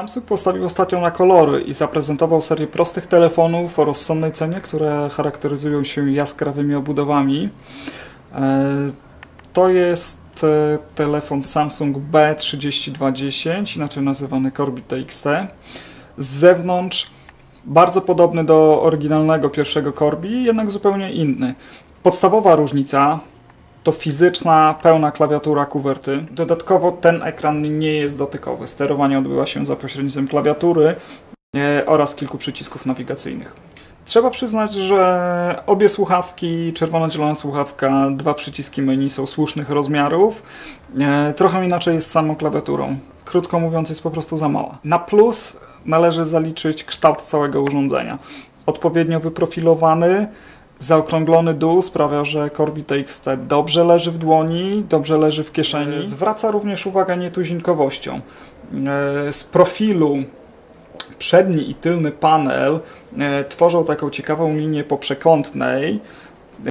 Samsung postawił ostatnio na kolory i zaprezentował serię prostych telefonów o rozsądnej cenie, które charakteryzują się jaskrawymi obudowami. E, to jest e, telefon Samsung B3210, inaczej nazywany Corby TXT. Z zewnątrz bardzo podobny do oryginalnego pierwszego Corby, jednak zupełnie inny. Podstawowa różnica to fizyczna, pełna klawiatura kuwerty. Dodatkowo ten ekran nie jest dotykowy. Sterowanie odbywa się za pośrednictwem klawiatury oraz kilku przycisków nawigacyjnych. Trzeba przyznać, że obie słuchawki, czerwona-zielona słuchawka, dwa przyciski menu są słusznych rozmiarów. Trochę inaczej jest z samą klawiaturą. Krótko mówiąc, jest po prostu za mała. Na plus należy zaliczyć kształt całego urządzenia. Odpowiednio wyprofilowany, Zaokrąglony dół sprawia, że Corby TXT dobrze leży w dłoni, dobrze leży w kieszeni. Zwraca również uwagę nietuzinkowością. E, z profilu przedni i tylny panel e, tworzą taką ciekawą linię poprzekątnej. E,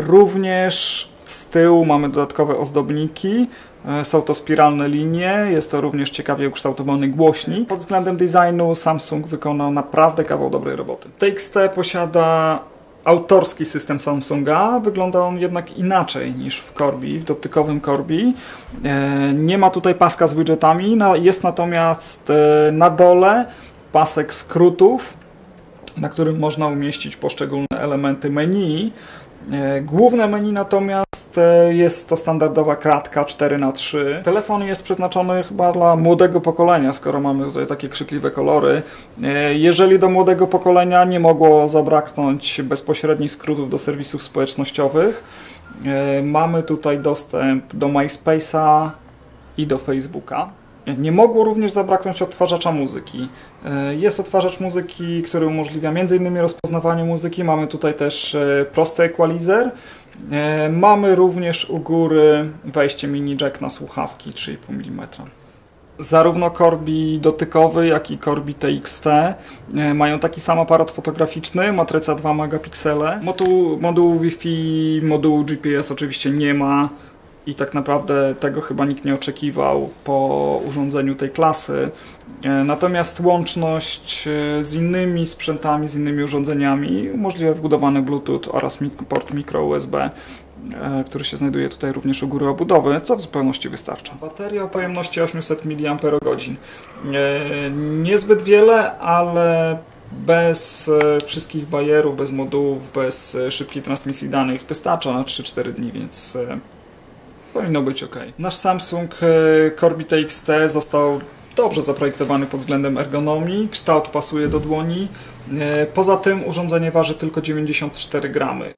również z tyłu mamy dodatkowe ozdobniki. Są to spiralne linie, jest to również ciekawie ukształtowany głośnik. Pod względem designu Samsung wykonał naprawdę kawał dobrej roboty. TXT posiada autorski system Samsunga. Wygląda on jednak inaczej niż w Corby, w dotykowym Corby. E, nie ma tutaj paska z widgetami, jest natomiast e, na dole pasek skrótów, na którym można umieścić poszczególne elementy menu. E, główne menu natomiast jest to standardowa kratka 4x3. Telefon jest przeznaczony chyba dla młodego pokolenia, skoro mamy tutaj takie krzykliwe kolory. E, jeżeli do młodego pokolenia nie mogło zabraknąć bezpośrednich skrótów do serwisów społecznościowych, e, mamy tutaj dostęp do MySpace'a i do Facebooka. Nie mogło również zabraknąć odtwarzacza muzyki. E, jest odtwarzacz muzyki, który umożliwia m.in. rozpoznawanie muzyki. Mamy tutaj też prosty equalizer, E, mamy również u góry wejście mini jack na słuchawki 3,5 mm. Zarówno Corby dotykowy, jak i Corby TXT e, mają taki sam aparat fotograficzny, matryca 2 megapiksele. Moduł, moduł Wi-Fi, modułu GPS oczywiście nie ma i tak naprawdę tego chyba nikt nie oczekiwał po urządzeniu tej klasy. E, natomiast łączność e, z innymi sprzętami, z innymi urządzeniami umożliwia wbudowany Bluetooth oraz port micro USB, e, który się znajduje tutaj również u góry obudowy, co w zupełności wystarcza. Bateria o pojemności 800 mAh. Niezbyt wiele, ale bez wszystkich bajerów, bez modułów, bez szybkiej transmisji danych wystarcza na 3-4 dni, więc powinno być ok. Nasz Samsung Corby TXT został dobrze zaprojektowany pod względem ergonomii, kształt pasuje do dłoni. E, poza tym urządzenie waży tylko 94 gramy.